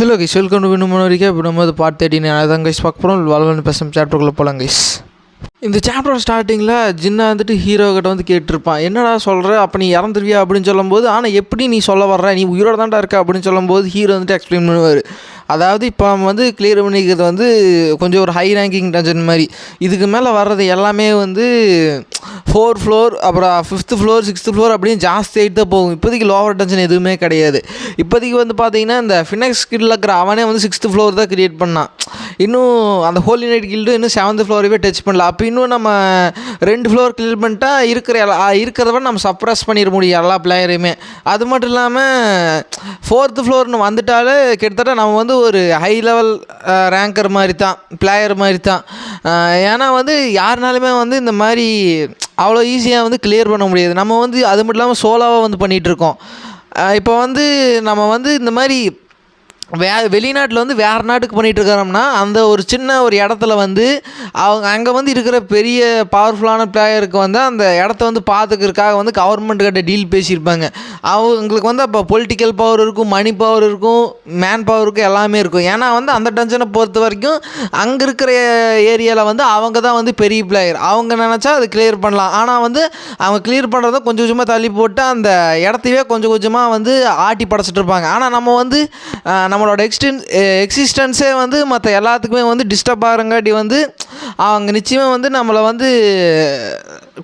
Hello guys welcome to வினுமன் வரைக்கும் இப்போ நம்ம வந்து பார்ட் தேர்ட்டின் அதான் கைஸ் பார்க்க போகிறோம் வாழ்வன் பேசும் சாப்டருக்குள்ளே போகலாம் கைஸ் இந்த சாப்டர் ஸ்டார்டிங்கில் ஜின்னா வந்துட்டு ஹீரோ கிட்ட வந்து கேட்டிருப்பான். என்னடா சொல்கிற அப்போ நீ இறந்துருவியா? அப்படின்னு சொல்லும்போது ஆனால் எப்படி நீ சொல்ல வர்ற? நீ உயிரோட தான்டா இருக்க? அப்படின்னு சொல்லும்போது ஹீரோ வந்துட்டு எக்ஸ்பிளைன் பண்ணுவார். அதாவது இப்போ நம்ம வந்து கிளியர் பண்ணிக்கிறது வந்து கொஞ்சம் ஒரு ஹை ரேங்கிங் டஞ்சன் மாதிரி. இதுக்கு மேலே வர்றது எல்லாமே வந்து ஃபோர் ஃப்ளோர் அப்புறம் ஃபிஃப்த்து ஃப்ளோர் சிக்ஸ்த்து ஃப்ளோர் அப்படின்னு ஜாஸ்தி ஆகிட்டு தான் போகும். இப்போதைக்கு லோவர் டென்ஷன் எதுவுமே கிடையாது. இப்போதைக்கு வந்து பார்த்தீங்கன்னா இந்த ஃபினக்ஸ் கில்டில் இருக்கிற அவனே வந்து சிக்ஸ்த்து ஃப்ளோர் தான் கிரியேட் பண்ணான். இன்னும் அந்த ஹோலி நைட் கில்டு இன்னும் செவன்த் ஃப்ளோரவே டச் பண்ணல. அப்போ இன்னும் நம்ம ரெண்டு ஃப்ளோர் கிளியர் பண்ணிட்டா இருக்கிற எல்லா இருக்கிறத விட நம்ம சப்ரஸ் பண்ணிட முடியும் எல்லா பிளேயரையுமே அது மட்டும் இல்லாமல் ஃபோர்த்து ஃப்ளோர்னு வந்துட்டாலே கிட்டத்தட்ட நம்ம வந்து ஒரு ஹை லெவல் ரேங்கர் மாதிரி தான் பிளேயர் மாதிரி தான் ஏன்னா வந்து யாருனாலுமே வந்து இந்த மாதிரி அவ்வளோ ஈஸியாக வந்து கிளியர் பண்ண முடியாது. நம்ம வந்து அது மட்டும் இல்லாமல் சோலாவாக வந்து பண்ணிகிட்ருக்கோம் இப்போ வந்து நம்ம வந்து இந்த மாதிரி வே வெளிநாட்டில் வந்து வேறு நாட்டுக்கு பண்ணிகிட்டு இருக்கிறோம்னா அந்த ஒரு சின்ன ஒரு இடத்துல வந்து அவங்க அங்கே வந்து இருக்கிற பெரிய பவர்ஃபுல்லான பிளேயருக்கு வந்து அந்த இடத்த வந்து பார்த்துக்கிறதுக்காக வந்து கவர்மெண்ட் கிட்ட டீல் பேசியிருப்பாங்க. அவங்களுக்கு வந்து அப்போ பொலிட்டிக்கல் பவர் இருக்கும் மணி பவர் இருக்கும் மேன் பவர் இருக்கும் எல்லாமே இருக்கும். ஏன்னா வந்து அந்த டென்ஷனை பொறுத்த வரைக்கும் அங்கே இருக்கிற ஏரியாவில் வந்து அவங்க தான் வந்து பெரிய பிளேயர் அவங்க நினச்சா அது கிளியர் பண்ணலாம். ஆனால் வந்து அவங்க கிளியர் பண்ணுறத கொஞ்சம் கொஞ்சமாக தள்ளி போட்டு அந்த இடத்தையே கொஞ்சம் கொஞ்சமாக வந்து ஆட்டி படைச்சிட்டு இருப்பாங்க. ஆனால் நம்ம வந்து நம்ம நம்மளோட எக்ஸ்டென் எக்ஸிஸ்டன்ஸே வந்து மற்ற எல்லாத்துக்குமே வந்து டிஸ்டர்ப் ஆகிறங்காட்டி வந்து அவங்க நிச்சயமாக வந்து நம்மளை வந்து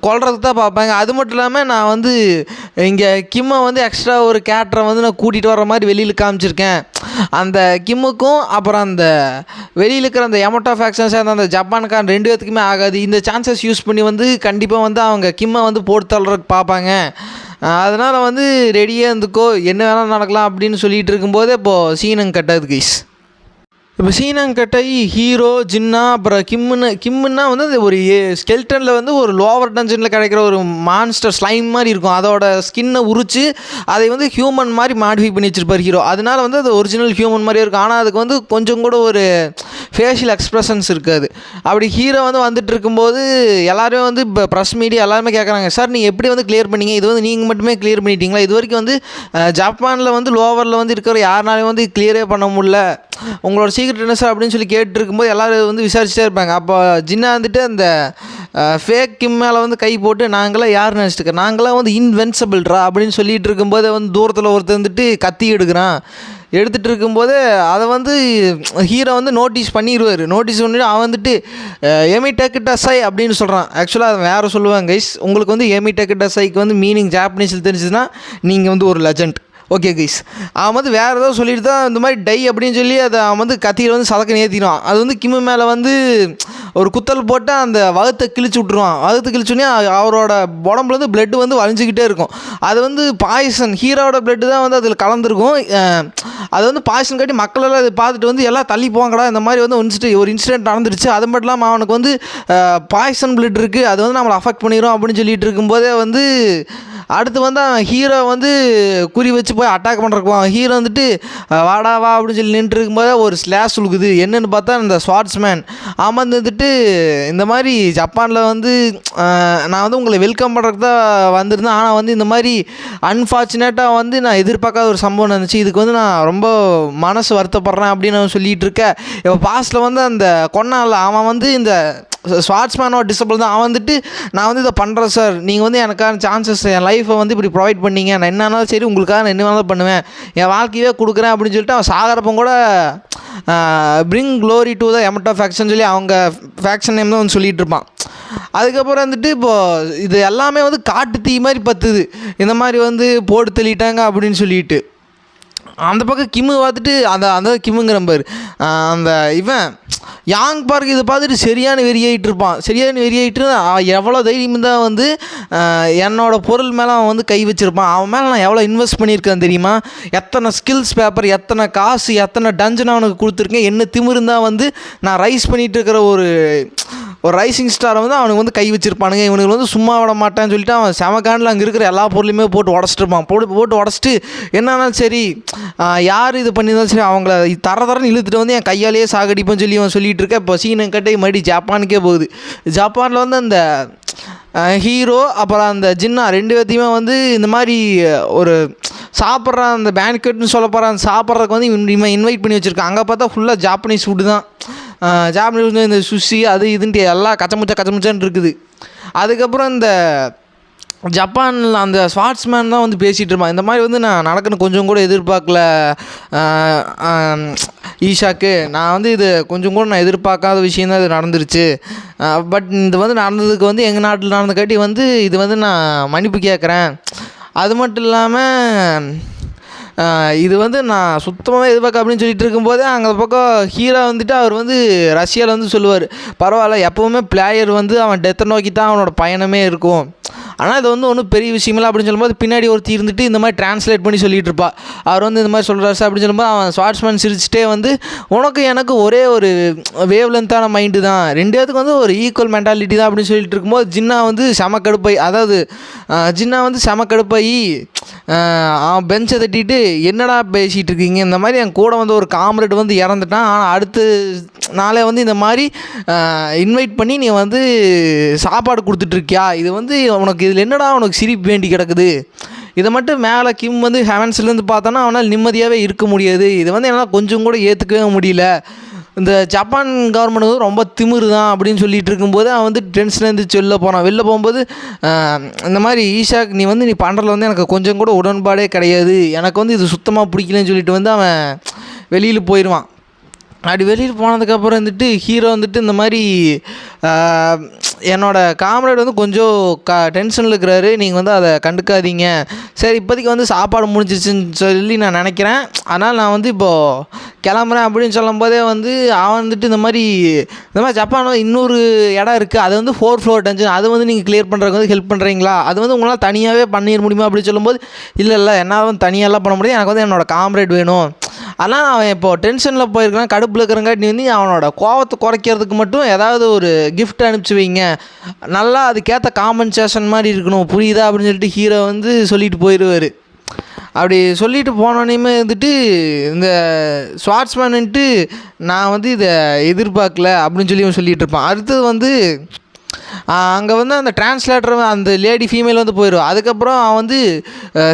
கொல்றதுக்கு தான் பார்ப்பாங்க. அது மட்டும் இல்லாமல் நான் வந்து இங்கே கிம்மை வந்து எக்ஸ்ட்ரா ஒரு கேரக்டரை வந்து நான் கூட்டிகிட்டு வர மாதிரி வெளியில் காமிச்சிருக்கேன். அந்த கிம்முக்கும் அப்புறம் அந்த வெளியில் இருக்கிற அந்த எமோட்டோ ஃபேக்ஷன் சேர்ந்த அந்த ஜப்பான்கான் ரெண்டு பேத்துக்குமே ஆகாது. இந்த சான்சஸ் யூஸ் பண்ணி வந்து கண்டிப்பாக வந்து அவங்க கிம்மை வந்து போட்டு தள்ளுறதுக்கு பார்ப்பாங்க. அதனால் வந்து ரெடியாக இருந்துக்கோ என்ன வேணாலும் நடக்கலாம் அப்படின்னு சொல்லிகிட்டு இருக்கும்போது இப்போது சீனங்க கட்டாது கைஸ் இப்போ சீனங்கட்டை ஹீரோ ஜின்னா அப்புறம் கிம்முன்னு கிம்முன்னா வந்து அது ஒரு ஸ்கெல்டனில் வந்து ஒரு லோவர் டஞ்சனில் கிடைக்கிற ஒரு மான்ஸ்டர் ஸ்லைம் மாதிரி இருக்கும். அதோட ஸ்கின்னை உரிச்சு அதை வந்து ஹியூமன் மாதிரி மாடிஃபை பண்ணி வச்சிருப்பார் ஹீரோ அதனால வந்து அது ஒரிஜினல் ஹியூமன் மாதிரியே இருக்கும். ஆனால் அதுக்கு வந்து கொஞ்சம் கூட ஒரு ஃபேஷியல் எக்ஸ்ப்ரெஷன்ஸ் இருக்காது. அப்படி ஹீரோ வந்து வந்துட்டு இருக்கும்போது எல்லாருமே வந்து இப்போ ப்ரெஸ் மீடியா எல்லாருமே கேட்குறாங்க சார் நீங்கள் எப்படி வந்து கிளியர் பண்ணீங்க? இது வந்து நீங்கள் மட்டுமே கிளியர் பண்ணிட்டீங்களா? இது வரைக்கும் வந்து ஜப்பானில் வந்து லோவரில் வந்து இருக்கிற யாருனாலையும் வந்து கிளியரே பண்ண முடியல. உங்களோட சீக்ரெட் என்ன சார்? அப்படின்னு சொல்லி கேட்டுருக்கும்போது எல்லோரும் வந்து விசாரிச்சுட்டே இருப்பாங்க. அப்போ ஜின்னா வந்துட்டு அந்த ஃபேக் கிம் மேலே வந்து கை போட்டு நாங்களாம் யார் நினச்சிட்டு நாங்களாம் வந்து இன்வென்சபிள்ரா அப்படின்னு சொல்லிட்டு இருக்கும்போது வந்து தூரத்தில் ஒருத்தர் வந்துட்டு கத்தி எடுக்கிறான். எடுத்துகிட்டு இருக்கும்போது அதை வந்து ஹீரோ வந்து நோட்டீஸ் பண்ணிடுவார் நோட்டீஸ் பண்ணிட்டு அவன் வந்துட்டு எமி டெக்கிட்ட சை அப்படின்னு சொல்கிறான் ஆக்சுவலாக அதை வேறு சொல்லுவாங்க கைஸ் உங்களுக்கு வந்து எமி டெக்கு சைக்கு வந்து மீனிங் ஜாப்பனீஸில் தெரிஞ்சதுன்னா நீங்கள் வந்து ஒரு லெஜண்ட் ஓகே கைஸ் அவன் வந்து வேறு ஏதோ சொல்லிட்டு தான் இந்த மாதிரி டை அப்படின்னு சொல்லி அதை அவன் வந்து கத்தியில் வந்து சதக்க ஏற்றிடுவான் அது வந்து கிம்மு மேலே வந்து ஒரு குத்தல் போட்டு அந்த வகுத்தை கிழிச்சு விட்ருவான் வகுத்து கிழிச்சோடனே அவரோட உடம்புலேருந்து பிளட்டு வந்து வலிஞ்சிக்கிட்டே இருக்கும். அது வந்து பாய்சன் ஹீரோட பிளட்டு தான் வந்து அதில் கலந்துருக்கும். அது வந்து பாய்சன் காட்டி மக்களெல்லாம் அதை பார்த்துட்டு வந்து எல்லாம் தள்ளி போவாங்கடா இந்த மாதிரி வந்து இன்சிடென்ட் ஒரு இன்சிடென்ட் நடந்துருச்சு. அது மட்டும் இல்லாமல் அவனுக்கு வந்து பாய்சன் பிளட் இருக்குது அது வந்து நம்மளை அஃபெக்ட் பண்ணிடும் அப்படின்னு சொல்லிட்டு இருக்கும்போதே வந்து அடுத்து வந்து அவன் ஹீரோ வந்து குறி வச்சு போய் அட்டாக் பண்ணுறக்கு அவன் ஹீரோ வந்துட்டு வாடா வா அப்படின்னு சொல்லி நின்று இருக்கும்போது ஒரு ஸ்லாஷ் உழுக்குது என்னன்னு பார்த்தா இந்த ஸ்வாட்ஸ்மேன் அவன் வந்துட்டு இந்த மாதிரி ஜப்பானில் வந்து நான் வந்து உங்களை வெல்கம் பண்ணுறதுக்கு தான் வந்திருந்தேன். ஆனால் வந்து இந்த மாதிரி அன்ஃபார்ச்சுனேட்டாக வந்து நான் எதிர்பார்க்காத ஒரு சம்பவம் நடந்துச்சு. இதுக்கு வந்து நான் ரொம்ப மனசு வருத்தப்படுறேன் அப்படின்னு அவன் சொல்லிட்டு இருக்கேன் இப்போ பாஸ்ட்டில் வந்து அந்த கொன்னால அவன் வந்து இந்த ஸ்வாட்ஸ்மேனோட டிசபிள் தான். அவன் வந்துட்டு நான் வந்து இதை பண்ணுறேன் சார் நீங்கள் வந்து எனக்கான சான்சஸ் என் லைஃப் லைஃப்பை வந்து இப்படி ப்ரொவைட் பண்ணீங்க. நான் என்னன்னாலும் சரி உங்களுக்காக நான் என்ன வேணாலும் பண்ணுவேன். என் வாழ்க்கையவே கொடுக்குறேன் அப்படின்னு சொல்லிட்டு அவன் சாகிறப்பம் கூட பிரிங் க்ளோரி டு த எமட்டோ ஃபேக்ஷன் சொல்லி அவங்க ஃபேக்ஷன் நேம் தான் வந்து சொல்லிட்டு இருப்பான். அதுக்கப்புறம் வந்துட்டு இப்போது இது எல்லாமே வந்து காட்டு தீ மாதிரி பத்துது. இந்த மாதிரி வந்து போட்டு தள்ளிட்டாங்க அப்படின்னு சொல்லிட்டு. அந்த பக்கம் கிம்மு பார்த்துட்டு அந்த அந்த கிம்முங்கிற பாரு. அந்த இவன் யாங் பார்க் இதை பார்த்துட்டு சரியான வெறியாயிட்டு இருப்பான். சரியான வெறியாயிட்டு எவ்வளோ தைரியம் தான் வந்து என்னோடய என்னோட பொருள் மேலே அவன் வந்து கை வச்சிருப்பான். அவன் மேலே நான் எவ்வளோ இன்வெஸ்ட் பண்ணியிருக்கேன் தெரியுமா? எத்தனை ஸ்கில்ஸ் பேப்பர் எத்தனை காசு எத்தனை டஞ்சன் அவனுக்கு கொடுத்துருக்கேன். என்ன திமிருந்தால் வந்து நான் ரைஸ் பண்ணிகிட்டு இருக்கிற ஒரு ஒரு ரைசிங் ஸ்டாரை வந்து அவனுக்கு வந்து கை வச்சிருப்பானுங்க. இவனுக்கு வந்து சும்மா விட மாட்டான்னு சொல்லிட்டு அவன் செமக்காண்டில் அங்கே இருக்கிற எல்லா பொருளையுமே போட்டு உடச்சிட்டு இருப்பான். போட்டு போட்டு உடச்சிட்டு என்னன்னா சரி யார் இது பண்ணியிருந்தாலும் சரி அவங்கள தர தரன்னு இழுத்துட்டு வந்து என் கையாலேயே சாகடிப்பேன்னு சொல்லி அவன் சொல்லிட்டு இருக்க. இப்போ சீனம் கட்டை மறுபடி ஜப்பானுக்கே போகுது. ஜப்பானில் வந்து அந்த ஹீரோ அப்புறம் அந்த ஜின்னா ரெண்டு பேர்த்தையுமே வந்து இந்த மாதிரி ஒரு சாப்பிட்ற அந்த பேன்கெட்னு சொல்ல போகிற அந்த சாப்பிட்றதுக்கு வந்து இவன் இவன் இன்வைட் பண்ணி வச்சுருக்கான். அங்கே பார்த்தா ஃபுல்லாக ஜாப்பனீஸ் ஃபுட்டு தான். ஜாப்பனீஸ் இந்த சுஷி அது இதுன்ட்டு எல்லாம் கச்சமுச்சா கச்சமுச்சான்னு இருக்குது. அதுக்கப்புறம் இந்த ஜப்பானில் அந்த ஸ்வாட்ஸ்மேன் தான் வந்து பேசிகிட்டு இருப்பான் இந்த மாதிரி வந்து நான் நடக்கணும். கொஞ்சம் கூட எதிர்பார்க்கல. ஈஷாக்கு. நான் வந்து இது கொஞ்சம் கூட நான் எதிர்பார்க்காத விஷயம் தான் இது நடந்துருச்சு. பட் இது வந்து நடந்ததுக்கு வந்து எங்கள் நாட்டில் நடந்தக்காட்டி வந்து இது வந்து நான் மன்னிப்பு கேட்குறேன் அது மட்டும் இல்லாமல் இது வந்து நான் சுத்தமாகவே எதிர்பார்க்க அப்படின்னு சொல்லிட்டு இருக்கும்போதே அங்கே பக்கம் ஹீரோ வந்துட்டு அவர் வந்து ரஷ்யாவில் வந்து சொல்லுவார். பரவாயில்ல எப்போவுமே பிளேயர் வந்து அவன் டெத்தை நோக்கி தான் அவனோட பயணமே இருக்கும். ஆனால் இது வந்து ஒன்றும் பெரிய விஷயமில்லை அப்படின்னு சொல்லும்போது பின்னாடி ஒருத்தி இருந்துட்டு இந்த மாதிரி டிரான்ஸ்லேட் பண்ணி சொல்லிட்டு இருப்பா. அவர் வந்து இந்த மாதிரி சொல்கிறாரு சார் அப்படின்னு சொல்லும்போது அவன் ஸ்வாட்ஸ்மேன் சிரிச்சுட்டே வந்து உனக்கு எனக்கு ஒரே ஒரு வேவ் லென்த்தான மைண்டு தான். ரெண்டு பேத்துக்கு வந்து ஒரு ஈக்குவல் மென்டாலிட்டி தான் அப்படின்னு சொல்லிட்டு இருக்கும்போது ஜின்னா வந்து செம கடுப்பாய் அதாவது ஜின்னா வந்து செம கடுப்பாயி அவன் பெஞ்சை தட்டிட்டு என்னடா பேசிகிட்டு இருக்கீங்க? இந்த மாதிரி என் கூட வந்து ஒரு காம்ரேட் வந்து இறந்துட்டான். ஆனால் அடுத்து நாளே வந்து இந்த மாதிரி இன்வைட் பண்ணி நீ வந்து சாப்பாடு கொடுத்துட்ருக்கியா இது வந்து உனக்கு இதில் என்னடா உனக்கு சிரிப்பு வேண்டி கிடக்குது? இதை மட்டும் மேலே கிம் வந்து ஹெவன்ஸ்லேருந்து பார்த்தானா அவனால் நிம்மதியாகவே இருக்க முடியாது. இதை வந்து என்னால் கொஞ்சம் கூட ஏற்றுக்கவே முடியல. இந்த ஜப்பான் கவர்மெண்ட் வந்து ரொம்ப திமிரு தான் அப்படின்னு சொல்லிட்டு இருக்கும்போது அவன் வந்து டென்ஷன்லேருந்து வெளில போனான். வெளில போகும்போது இந்த மாதிரி ஈஷாக் நீ வந்து நீ பண்ணுறதுல வந்து எனக்கு கொஞ்சம் கூட உடன்பாடே கிடையாது. எனக்கு வந்து இது சுத்தமாக பிடிக்கலன்னு சொல்லிட்டு வந்து அவன் வெளியில் போயிடுவான் அப்படி வெளியில் போனதுக்கப்புறம் வந்துட்டு ஹீரோ வந்துட்டு இந்த மாதிரி என்னோடய என்னோட காம்ரேட் வந்து கொஞ்சம் க டென்ஷனில் இருக்கிறாரு. நீங்கள் வந்து அதை கண்டுக்காதீங்க. சரி இப்போதைக்கு வந்து சாப்பாடு முடிஞ்சிச்சுன்னு சொல்லி நான் நினைக்கிறேன். அதனால் நான் வந்து இப்போது கிளம்புறேன் அப்படின்னு சொல்லும்போதே வந்து அவன் வந்துட்டு இந்த மாதிரி இந்த மாதிரி ஜப்பானில் இன்னொரு இடம் இருக்குது அது வந்து ஃபோர் ஃப்ளோர் டென்ஷன் அது வந்து நீங்கள் கிளியர் பண்ணுறதுக்கு வந்து ஹெல்ப் பண்ணுறீங்களா அது வந்து உங்களால் தனியாகவே பண்ணிட முடியுமா அப்படின்னு சொல்லும்போது இல்லை இல்லை என்னால் வந்து தனியாலாம் பண்ண முடியாது. எனக்கு வந்து என்னோட காம்ரேட் வேணும். ஆனால் அவன் இப்போ டென்ஷனில் போயிருக்கான் கடுப்பில் இருக்கிறங்காட்டி வந்து அவனோட கோவத்தை குறைக்கிறதுக்கு மட்டும் ஏதாவது ஒரு கிஃப்ட் அனுப்பிச்சி வைங்க. நல்லா அதுக்கேற்ற காம்பன்சேஷன் மாதிரி இருக்கணும். புரியுதா அப்படின்னு சொல்லிட்டு ஹீரோ வந்து சொல்லிட்டு போயிடுவார் அப்படி சொல்லிட்டு போனோடனேயுமே வந்துட்டு இந்த ஸ்வாட்ஸ்மேனுன்ட்டு நான் வந்து இதை எதிர்பார்க்கல அப்படின்னு சொல்லி சொல்லிகிட்டு இருப்பான். அடுத்தது வந்து அங்கே வந்து அந்த டிரான்ஸ்லேட்டர் அந்த லேடி ஃபீமேல் வந்து போயிடும் அதுக்கப்புறம் அவன் வந்து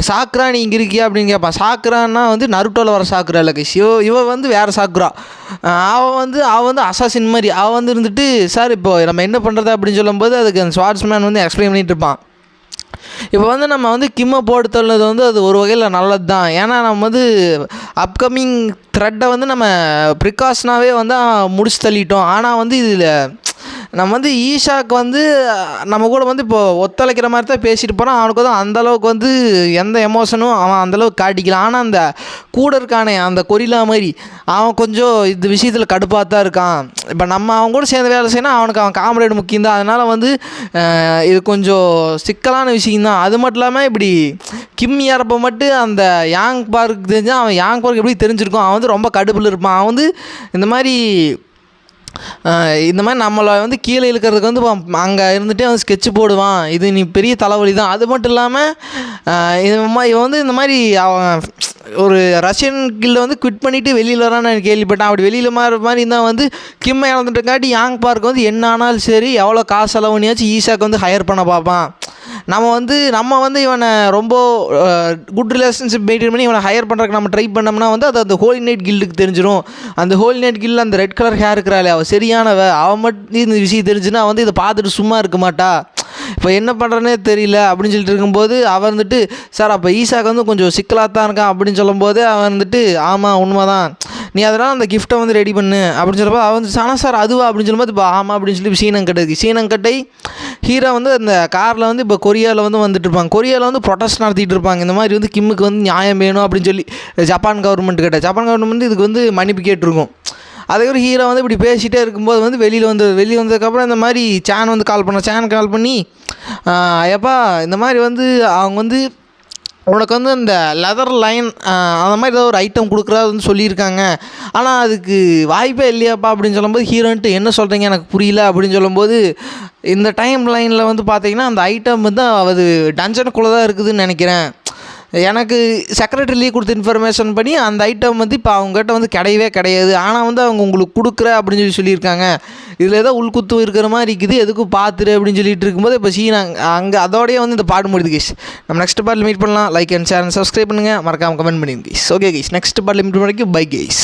சாக்ரா நீ இங்கே இருக்கியா அப்படின்னு கேட்பான் சாக்ரான்னா வந்து நருட்டோவில் வர சாக்குரா இல்லை இவ இவ வந்து வேறு சாக்குரா. அவன் வந்து அவன் வந்து அசாசின் மாதிரி. அவன் வந்து இருந்துட்டு சார் இப்போ நம்ம என்ன பண்ணுறது அப்படின்னு சொல்லும்போது அதுக்கு அந்த ஸ்வாட்ஸ்மேன் வந்து எக்ஸ்பிளைன் பண்ணிட்டு இருப்பான். இப்போ வந்து நம்ம வந்து கிம்மை போட்டு தள்ளுனது வந்து அது ஒரு வகையில் நல்லது தான் ஏன்னா நம்ம வந்து அப்கமிங் த்ரெட்டை வந்து நம்ம ப்ரிகாஷனாகவே வந்து முடிச்சு தள்ளிட்டோம். ஆனால் வந்து இதில் நம்ம வந்து ஈஷாக்கு வந்து நம்ம கூட வந்து இப்போ ஒத்துழைக்கிற மாதிரி தான் பேசிட்டு போகிறான் அவனுக்கு வந்து அந்தளவுக்கு வந்து எந்த எமோஷனும் அவன் அந்தளவுக்கு காட்டிக்கலாம் ஆனால் அந்த கூட இருக்கானே அந்த கொரிலா மாதிரி அவன் கொஞ்சம் இந்த விஷயத்தில் கடுப்பாக தான் இருக்கான். இப்போ நம்ம அவன் கூட சேர்ந்து வேலை செய்யணும் அவனுக்கு அவன் காம்ரேட் முக்கியம் தான். அதனால் வந்து இது கொஞ்சம் சிக்கலான விஷயந்தான் அது மட்டும் இல்லாமல் இப்படி கிம் இறப்ப மட்டும் அந்த யாங் பார்க் தெரிஞ்சால் அவன் யாங் பார்க் எப்படி தெரிஞ்சிருக்கும் அவன் வந்து ரொம்ப கடுப்பில் இருப்பான். அவன் வந்து இந்த மாதிரி இந்த மாதிரி நம்மளை வந்து கீழே இழுக்கிறதுக்கு வந்து அங்கே இருந்துகிட்டே வந்து ஸ்கெட்ச் போடுவான். இது நீ பெரிய தலைவலி தான். அது மட்டும் இல்லாமல் இவன் மாதிரி இவன் வந்து இந்த மாதிரி அவன் ஒரு ரஷ்யன் கில்ல வந்து குவிட் பண்ணிவிட்டு வெளியில் வரான்னு நான் கேள்விப்பட்டேன். அப்படி வெளியில் மாற மாதிரி இருந்தால் வந்து கிம்மை இழந்துட்டுங்காட்டி யாங் பார்க் வந்து என்ன ஆனாலும் சரி எவ்வளோ காசு செலவு பண்ணியாச்சும் வந்து ஹையர் பண்ண பார்ப்பான். நம்ம வந்து நம்ம வந்து இவனை ரொம்ப குட் ரிலேஷன்ஷிப் மெயின்டைன் பண்ணி இவனை ஹையர் பண்ணுறதுக்கு நம்ம ட்ரை பண்ணோம்னா வந்து அது அந்த ஹோலி நைட் கில்டுக்கு தெரிஞ்சிடும் அந்த ஹோலி நைட் கில் அந்த ரெட் கலர் ஹேர் இருக்கிறாளே அவள் சரியானவ. அவன் மட்டும் இந்த விஷயம் தெரிஞ்சுன்னா வந்து இதை பார்த்துட்டு சும்மா இருக்க மாட்டா. இப்போ என்ன பண்ணுறனே தெரியல அப்படின்னு சொல்லிட்டு இருக்கும்போது அவன் வந்துட்டு சார் அப்போ ஈசாக்கு வந்து கொஞ்சம் சிக்கலாக தான் இருக்கான் அப்படின்னு சொல்லும்போது அவன் வந்துட்டு ஆமாம் உண்மைதான். நீ அதனால் அந்த கிஃப்ட்டை வந்து ரெடி பண்ணு அப்படின்னு சொல்லப்போ அவன் வந்து ஆனால் சார் அதுவா? அப்படின்னு சொல்லும்போது இப்போ ஆமாம் அப்படின்னு சொல்லி சீனங்கட்டை சீனங்கட்டை ஹீரோ வந்து அந்த காரில் வந்து இப்போ கொரியாவில் வந்து வந்துட்டு இருப்பாங்க கொரியாவில் வந்து ப்ரொடெஸ்ட் நடத்திட்டு இருப்பாங்க இந்த மாதிரி வந்து கிம்முக்கு வந்து நியாயம் வேணும் அப்படின்னு சொல்லி ஜப்பான் கவர்மெண்ட் கிட்ட. ஜப்பான் கவர்மெண்ட் இதுக்கு வந்து மன்னிப்பு கேட்டிருக்கும். அதுக்கப்புறம் ஹீரோ வந்து இப்படி பேசிகிட்டே இருக்கும்போது வந்து வெளியில் வந்து வெளியே வந்ததுக்கப்புறம் இந்த மாதிரி சேன் வந்து கால் பண்ண சேன் கால் பண்ணி "ஆஹ், எப்பா இந்த மாதிரி வந்து அவங்க வந்து உனக்கு வந்து இந்த லெதர் லைன் அந்த மாதிரி ஏதோ ஒரு ஐட்டம் கொடுக்குறாரு வந்து சொல்லியிருக்காங்க. ஆனால் அதுக்கு வாய்ப்பே இல்லையாப்பா அப்படின்னு சொல்லும்போது ஹீரோன்ட்டு என்ன சொல்கிறீங்க எனக்கு புரியல அப்படின்னு சொல்லும்போது இந்த டைம் லைனில் வந்து பார்த்தீங்கன்னா அந்த ஐட்டம் வந்து அது டஞ்சனுக்குள்ளே தான் இருக்குதுன்னு நினைக்கிறேன். எனக்கு செக்ரட்டரிலேயே கொடுத்த இன்ஃபர்மேஷன் பண்ணி அந்த ஐட்டம் வந்து இப்போ அவங்ககிட்ட வந்து கிடையவே கிடையாது. ஆனால் வந்து அவங்க உங்களுக்கு கொடுக்குற அப்படின்னு சொல்லி சொல்லியிருக்காங்க. இதில் ஏதோ உள்குத்து இருக்கிற மாதிரி இருக்குது. எதுக்கும் பார்த்துரு அப்படின்னு சொல்லிட்டு இருக்கும்போது இப்போ சீனா அங்கே அதோடய வந்து இந்த பாட்டு முடியுது கைஸ் நம்ம நெக்ஸ்ட் பாட்டில் மீட் பண்ணலாம். Like and share and subscribe பண்ணுங்கள் மறக்காமல் கமெண்ட் பண்ணிடுங்க கைஸ் ஓகே கைஸ் நெக்ஸ்ட் பாட்டில் மீட் வரைக்கும் பை கைஸ்